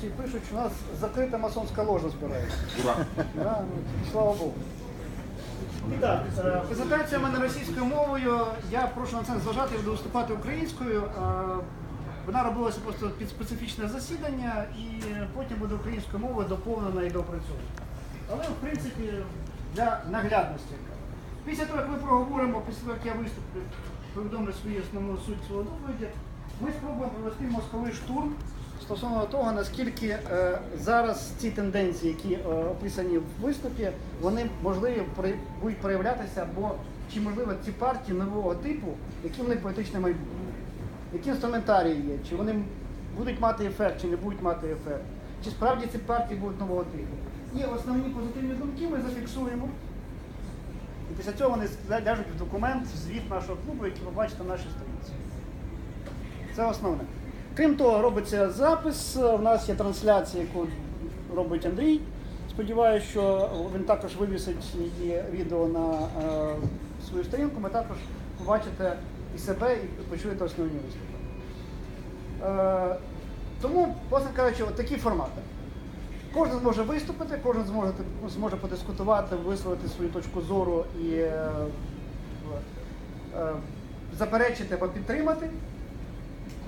Конституції пишуть, що у нас закрита масонська ложа збирається. Ура! Да, ну, слава Богу. І так, е, презентація в мене російською мовою. Я прошу на це не зважати, я буду виступати українською. Е, Вона робилася просто під специфічне засідання і потім буде українською мовою доповнена і доопрацьована. Але в принципі для наглядності. Після того, як ми проговоримо, після того, як я виступлю, повідомлю свою основну суть свого доповіді, ми спробуємо провести мозковий штурм стосовно того, наскільки е, зараз ці тенденції, які е, описані в виступі, вони можливі будуть проявлятися, або чи можливо ці партії нового типу, які вони політичне майбутнє, які інструментарії є, чи вони будуть мати ефект, чи не будуть мати ефект, чи справді ці партії будуть нового типу. І основні позитивні думки ми зафіксуємо. І після цього вони ляжуть в документ, в звіт нашого клубу, який ви бачите на нашій сторінці. Це основне. Крім того, робиться запис. У нас є трансляція, яку робить Андрій. Сподіваюся, що він також вивісить її відео на е, свою сторінку. Ми також побачите і себе, і почуєте основні виступи. Е, тому, власне кажучи, от такі формати. Кожен зможе виступити, кожен зможе, зможе подискутувати, висловити свою точку зору і е, е, заперечити або підтримати.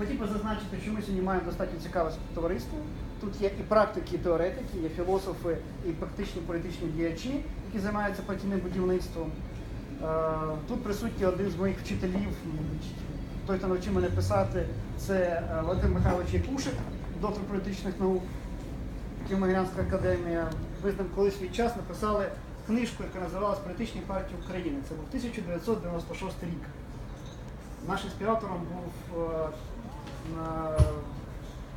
Хотів би зазначити, що ми сьогодні маємо достатньо цікаве товариство. Тут є і практики, і теоретики, є філософи, і практичні політичні діячі, які займаються партійним будівництвом. Е, Тут присутній один з моїх вчителів, той, хто навчив мене писати, це е, Вадим Михайлович Якушик, доктор політичних наук. Києво-Могилянська академія. Ви з ним колись свій час написали книжку, яка називалась Політичні партії України. Це був 1996 рік. Нашим співавтором був е,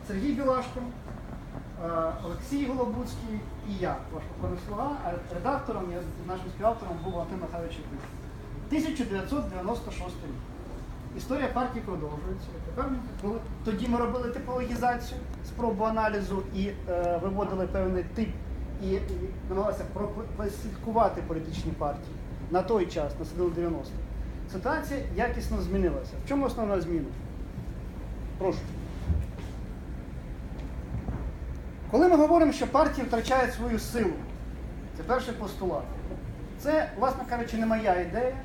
Сергій Білашко, е, Олексій Голобуцький і я, ваш покорний слуга, а редактором і нашим співавтором був Антон Михайлович Якушин. 1996 рік. Історія партії продовжується. Тоді ми робили типологізацію, спробу аналізу і е, виводили певний тип і намагалися прослідкувати політичні партії на той час, на середину 90-х. Ситуація якісно змінилася. В чому основна зміна? Прошу. Коли ми говоримо, що партії втрачають свою силу, це перший постулат. Це, власне кажучи, не моя ідея.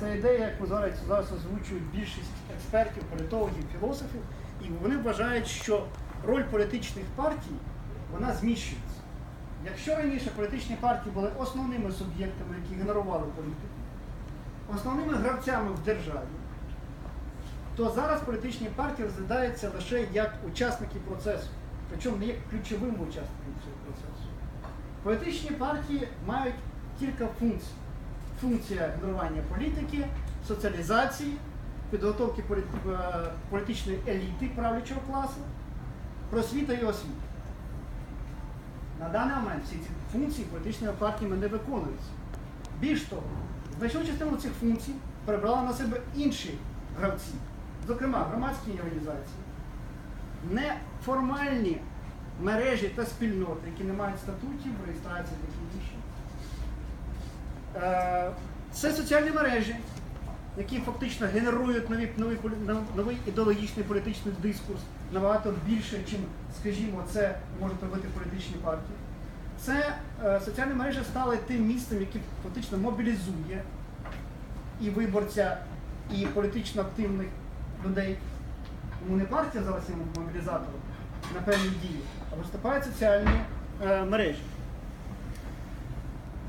Це ідея, яку зараз, зараз озвучують більшість експертів, політологів, філософів, і вони вважають, що роль політичних партій вона зміщується. Якщо раніше політичні партії були основними суб'єктами, які генерували політику, основними гравцями в державі, то зараз політичні партії розглядаються лише як учасники процесу, причому не як ключовим учасником цього процесу. Політичні партії мають кілька функцій. Функція генерування політики, соціалізації, підготовки е, політичної еліти правлячого класу, просвіта і освіта. На даний момент всі ці функції політичними партіями не виконуються. Більш того, значну частину цих функцій перебрали на себе інші гравці, зокрема громадські організації, неформальні мережі та спільноти, які не мають статутів, реєстрації такі інші. Е, Це соціальні мережі, які фактично генерують нові, новий, новий ідеологічний політичний дискурс набагато більше, ніж, скажімо, це можуть робити політичні партії. Це е, соціальні мережі стали тим місцем, яке фактично мобілізує і виборця, і політично активних людей. Тому не партія зараз є мобілізатором на певні дії, а виступають соціальні е, мережі.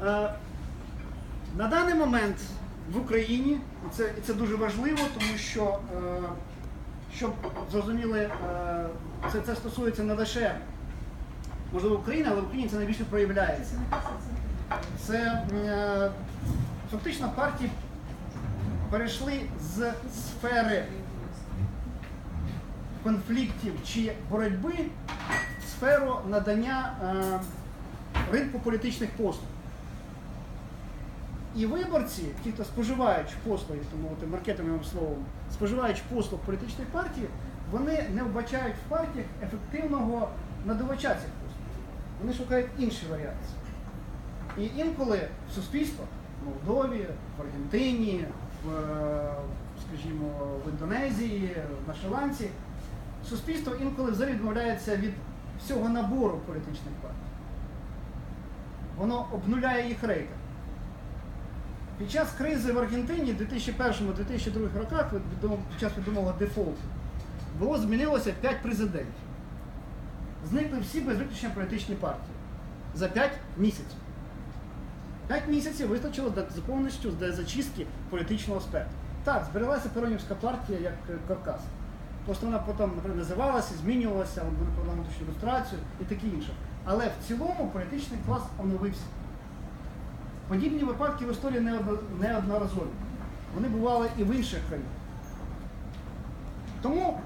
Е, на даний момент в Україні, і це, і це дуже важливо, тому що, е, щоб зрозуміли, е, це, це стосується не лише можливо України, але в Україні це найбільше проявляється. Це е, фактично партії перейшли з сфери конфліктів чи боротьби в сферу надання е, ринку політичних послуг. І виборці, ті, хто споживають послуги, тому от маркетинговим словом, споживають послуг політичних партій, вони не вбачають в партіях ефективного надавача цих послуг. Вони шукають інші варіації. І інколи в суспільство в Молдові, в Аргентині, в, е, скажімо, в Індонезії, на Шри-Ланці, суспільство інколи взагалі відмовляється від всього набору політичних партій. Воно обнуляє їх рейтинг. Під час кризи в Аргентині в 2001-2002 роках, під час відомого дефолту, було змінилося 5 президентів. Зникли всі без політичні партії за 5 місяців. 5 місяців вистачило для повністю для зачистки політичного спектру. Так, збереглася Перонівська партія як Кавказ. Просто вона потім називалася, змінювалася, вона подала внутрішню ілюстрацію і таке інше. Але в цілому політичний клас оновився. Подібні випадки в історії неодноразові. Вони бували і в інших країнах. Тому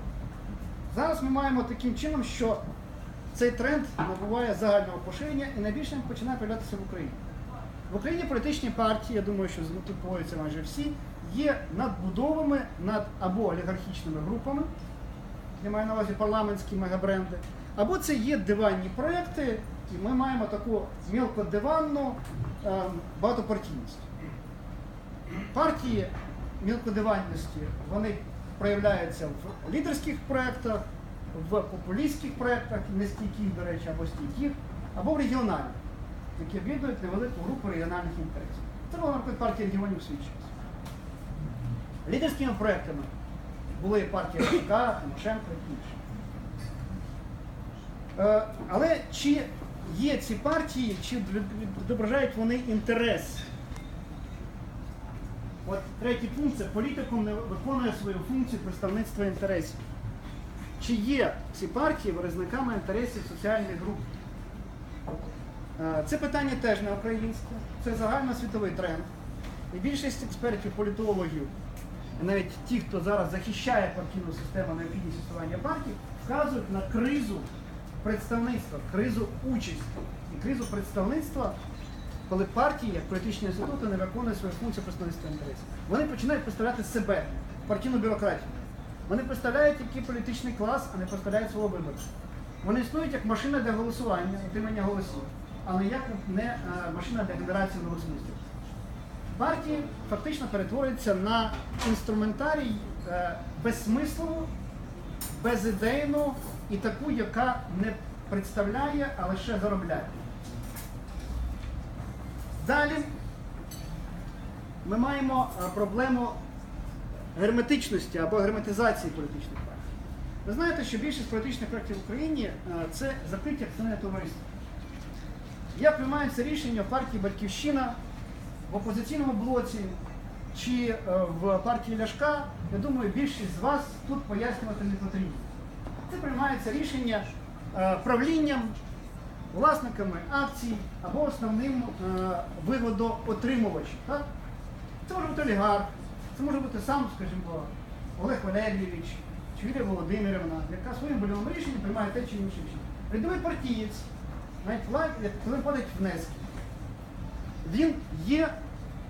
зараз ми маємо таким чином, що цей тренд набуває загального поширення і найбільше починає проявлятися в Україні. В Україні політичні партії, я думаю, що тут погодяться майже всі, є надбудовами над або олігархічними групами, я маю на увазі парламентські мегабренди, або це є диванні проекти, і ми маємо таку мілкодиванну ем, багатопартійність. Партії мілкодиванності вони проявляються в лідерських проєктах, в популістських проєктах, нестійких, до речі, або стійких, або в регіональних, які об'єднують невелику групу регіональних інтересів. Це була, наприклад, партія регіонів свій час. Лідерськими проєктами були партія РК, Тимошенко і інші. Е, Але чи є ці партії, чи відображають вони інтерес? От третій пункт це політикум не виконує свою функцію представництва інтересів. Чи є ці партії виразниками інтересів соціальних груп? Е, Це питання теж не українське, це загальносвітовий тренд. І більшість експертів, політологів, навіть ті, хто зараз захищає партійну систему необхідність існування партій, вказують на кризу представництва, кризу участі і кризу представництва, коли партії, як політичні інститути, не виконують свою функцію представництва інтересів. Вони починають представляти себе, партійну бюрократію. Вони представляють який політичний клас, а не представляють свого виборця. Вони існують як машина для голосування, отримання голосів, але як не е, машина для генерації голослівців. Партії фактично перетворюються на інструментарій е, безсмислову, безідейну і таку, яка не представляє, а лише заробляє. Далі ми маємо е, проблему герметичності або герметизації політичних партій. Ви знаєте, що більшість політичних партій в Україні е, це закриті акціонерне товариство. Як приймається рішення партії Батьківщина, в опозиційному блоці чи е, в партії Ляшка, я думаю, більшість з вас тут пояснювати не потрібно. Це приймається рішення е, правлінням, власниками акцій або основним е, вигодоотримувачем. Це може бути олігарх, це може бути сам, скажімо, Олег Валерійович чи Юлія Володимирівна, яка своїм больовим рішенням приймає те чи інше рішення. Рядовий партієць, навіть коли платить внески, він є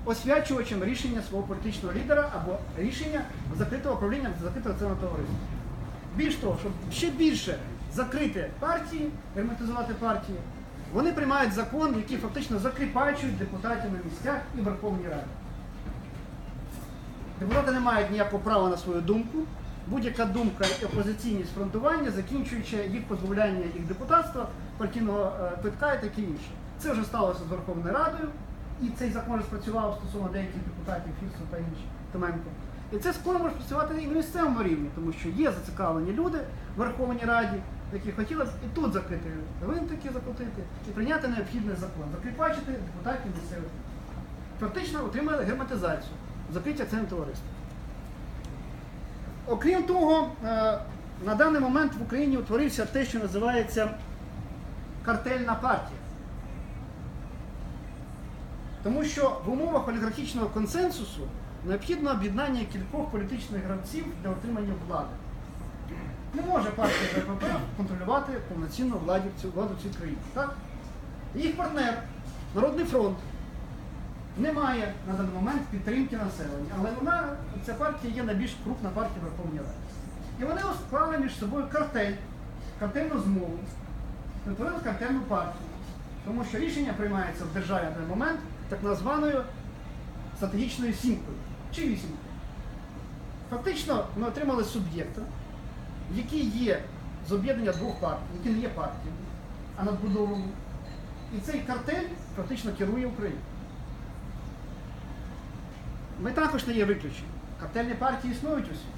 освячувачем рішення свого політичного лідера або рішення закритого правління закритого цього товариства. Більш того, щоб ще більше закрити партії, герметизувати партії, вони приймають закон, який фактично закріпачують депутатів на місцях і Верховній Раді. Депутати не мають ніякого права на свою думку. Будь-яка думка і опозиційність фронтування, закінчуючи їх позбавляння їх депутатства, партійного е, квитка і таке інше. Це вже сталося з Верховною Радою, і цей закон спрацював стосовно деяких депутатів Фірсу та інші Томенко. І це скоро може працювати і на місцевому рівні, тому що є зацікавлені люди в Верховній Раді, які хотіли б і тут закрити винтики заплатити і прийняти необхідний закон, закріпачити депутатів місцевих. Фактично отримали герметизацію, закриття цим товариством. Окрім того, е, на даний момент в Україні утворився те, що називається картельна партія. Тому що в умовах олігархічного консенсусу необхідно об'єднання кількох політичних гравців для отримання влади. Не може партія ВПП контролювати повноцінну владу владу цій країні. Так? Їх партнер, Народний фронт, не має на даний момент підтримки населення, але вона, ця партія є найбільш крупна партія в Верховній Раді. І вони склали між собою картель, картельну змову, утворили картельну партію. Тому що рішення приймається в державі на даний момент так названою стратегічною сімкою чи вісімкою. Фактично ми отримали суб'єкта, який є з об'єднання двох партій, які не є партіями, а надбудовою. І цей картель фактично керує Україною. Ми також не є виключенням. Картельні партії існують у світі.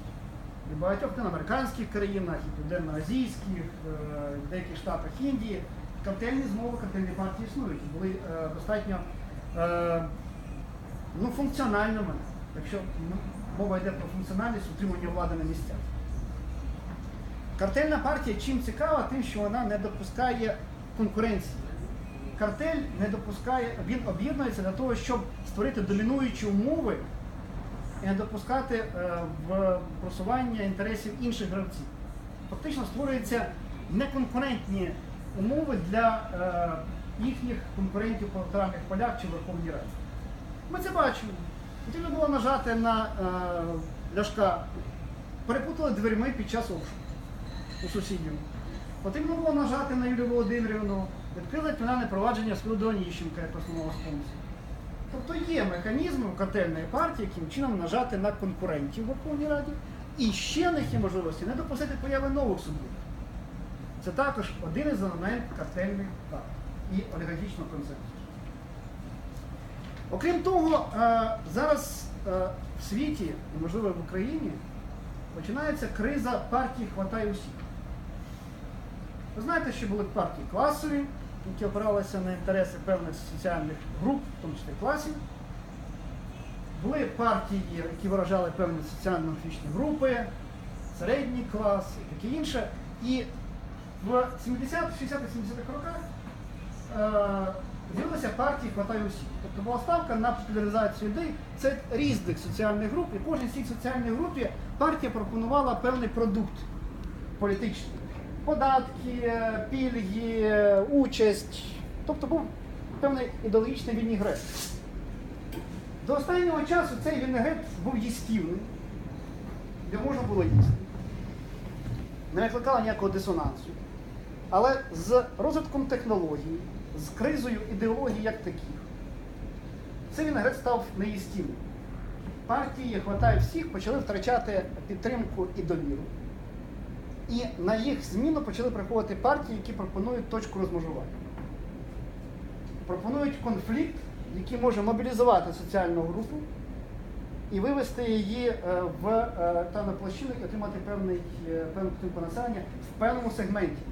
І в багатьох американських країнах, і південноазійських, е, в деяких штатах Індії. Картельні змови, картельні партії існують. Були е, достатньо е, ну, функціональними, якщо ну, мова йде про функціональність утримання влади на місцях. Картельна партія чим цікава, тим, що вона не допускає конкуренції. Картель не допускає, він об'єднується для того, щоб створити домінуючі умови і не допускати е, в просування інтересів інших гравців. Фактично створюються неконкурентні умови для е, їхніх конкурентів по електоральних полях чи Верховній Раді. Ми це бачимо. Потрібно було нажати на е, ляшка, перепутали дверми під час обшуку у сусідів. Потрібно було нажати на Юлію Володимирівну, відкрили кримінальне провадження з Оніщенка як основного спонсора. Тобто є механізми у картельної партії, яким чином нажати на конкурентів в Верховній Раді, і ще них є можливості не допустити появи нових суб'єктів. Це також один із елементів картельних партій і олігархічного консенсусу. Окрім того, е, зараз е, в світі, і можливо в Україні, починається криза партії хватає усіх. Ви знаєте, що були партії класові, які опиралися на інтереси певних соціальних груп, в тому числі класів. Були партії, які виражали певні соціально-графічні групи, середній клас і таке інше. І в 70-х, 60-х, 70-х роках з'явилися партії хватає усіх. Тобто була ставка на популяризацію ідей це різних соціальних груп, і кожній з цих соціальних груп партія пропонувала певний продукт політичний. Податки, е, пільги, е, участь. Тобто був певний ідеологічний вінігрет. До останнього часу цей вінегрет був їстівний, де можна було їсти. Не викликало ніякого дисонансу. Але з розвитком технологій, з кризою ідеології як таких, цей вінегрет став неїстівним. Партії хватає всіх, почали втрачати підтримку і довіру. І на їх зміну почали приходити партії, які пропонують точку розмежування. Пропонують конфлікт, який може мобілізувати соціальну групу і вивести її е, в на площину і отримати певний, е, певну підтримку населення в певному сегменті.